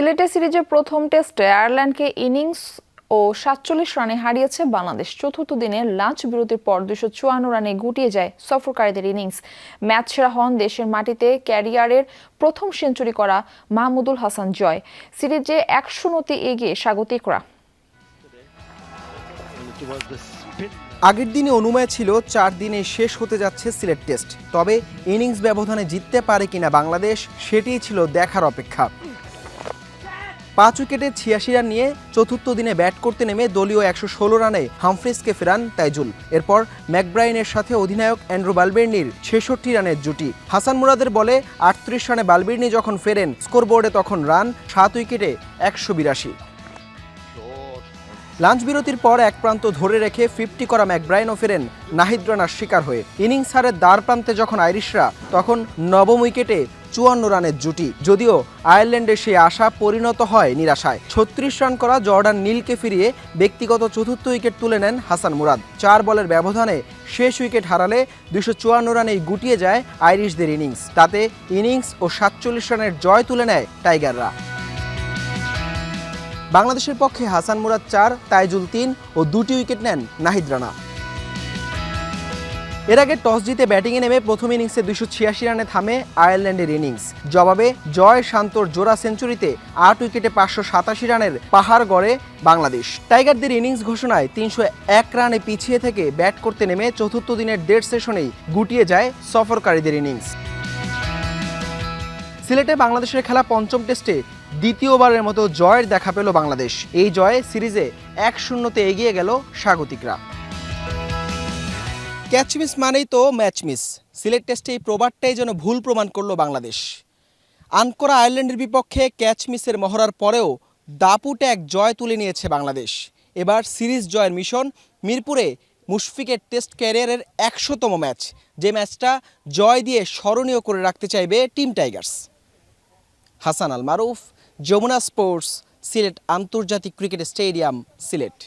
সিলেটে সিরিজের প্রথম টেস্টে আয়ারল্যান্ডকে ইনিংস ও সাতচল্লিশ রানে হারিয়েছে বাংলাদেশ। চতুর্থ দিনে লাঞ্চ বিরতির পর দুশো চুয়ান্ন রানে গুটিয়ে যায় সফরকারীদের ইনিংস। ম্যাচ সেরা হন দেশের মাটিতে ক্যারিয়ারের প্রথম সেঞ্চুরি করা মাহমুদুল হাসান জয়। সিরিজে একশো নতি এগিয়ে স্বাগতিকরা। আগের দিনে অনুমেয় ছিল চার দিনে শেষ হতে যাচ্ছে সিলেট টেস্ট। তবে ইনিংস ব্যবধানে জিততে পারে কিনা বাংলাদেশ, সেটিই ছিল দেখার অপেক্ষা। পাঁচ উইকেটে ছিয়াশি রান নিয়ে চতুর্থ দিনে ব্যাট করতে নেমে দলীয় একশো ষোলো রানে হামফ্রিজকে ফেরান তাইজুল। এরপর ম্যাকব্রাইনের সাথে অধিনায়ক অ্যান্ড্রু বালবির্নির ছেষট্টি রানের জুটি। হাসান মুরাদের বলে আটত্রিশ রানে বালবির্নি যখন ফেরেন, স্কোরবোর্ডে তখন রান, সাত উইকেটে একশো বিরাশি। লাঞ্চ বিরতির পর এক প্রান্ত ধরে রেখে ফিফটি করা ম্যাকব্রাইনও ফেরেন নাহিদ রানার শিকার হয়ে। ইনিংস হারের দ্বার প্রান্তে যখন আইরিশরা, তখন নবম উইকেটে চুয়ান্ন রানের জুটি। যদিও আয়ারল্যান্ডের সেই আশা পরিণত হয় নিরাশায়। ছত্রিশ রান করা জর্ডান নীলকে ফিরিয়ে ব্যক্তিগত চতুর্থ উইকেট তুলে নেন হাসান মুরাদ। চার বলের ব্যবধানে শেষ উইকেট হারালে দুশো চুয়ান্ন রানেই গুটিয়ে যায় আইরিশদের ইনিংস। তাতে ইনিংস ও সাতচল্লিশ রানের জয় তুলে নেয় টাইগাররা। বাংলাদেশের পক্ষে হাসান মুরাদ চার, তাইজুল তিন ও দুটি উইকেট নেন নাহিদ রানা। এর আগে টস জিতে ব্যাটিংয়ে নেমে প্রথম ইনিংসে দুশো ছিয়াশি রানে থামে আয়ারল্যান্ডের ইনিংস। জবাবে জয় শান্তর জোড়া সেঞ্চুরিতে আট উইকেটে পাঁচশো সাতাশি রানের পাহাড় গড়ে বাংলাদেশ। টাইগারদের ইনিংস ঘোষণায় তিনশো এক রানে পিছিয়ে থেকে ব্যাট করতে নেমে চতুর্থ দিনের দেড় সেশনেই গুটিয়ে যায় সফরকারীদের ইনিংস। সিলেটে বাংলাদেশের খেলা পঞ্চম টেস্টে দ্বিতীয়বারের মতো জয়ের দেখা পেল বাংলাদেশ। এই জয়ে সিরিজে এক শূন্যতে এগিয়ে গেল স্বাগতিকরা। ক্যাচ মিস মানেই তো ম্যাচ মিস। সিলেট টেস্টে এই প্রবাদটাই যেন ভুল প্রমাণ করল বাংলাদেশ। আনকরা আয়ারল্যান্ডের বিপক্ষে ক্যাচ মিসের মহড়ার পরেও দাপুটে এক জয় তুলে নিয়েছে বাংলাদেশ। এবার সিরিজ জয়ের মিশন মিরপুরে মুশফিকের টেস্ট ক্যারিয়ারের একশোতম ম্যাচ। যে ম্যাচটা জয় দিয়ে স্মরণীয় করে রাখতে চাইবে team Tigers. Hasan Al Maruf Jamuna sports Sylhet আন্তর্জাতিক ক্রিকেট স্টেডিয়াম সিলেট।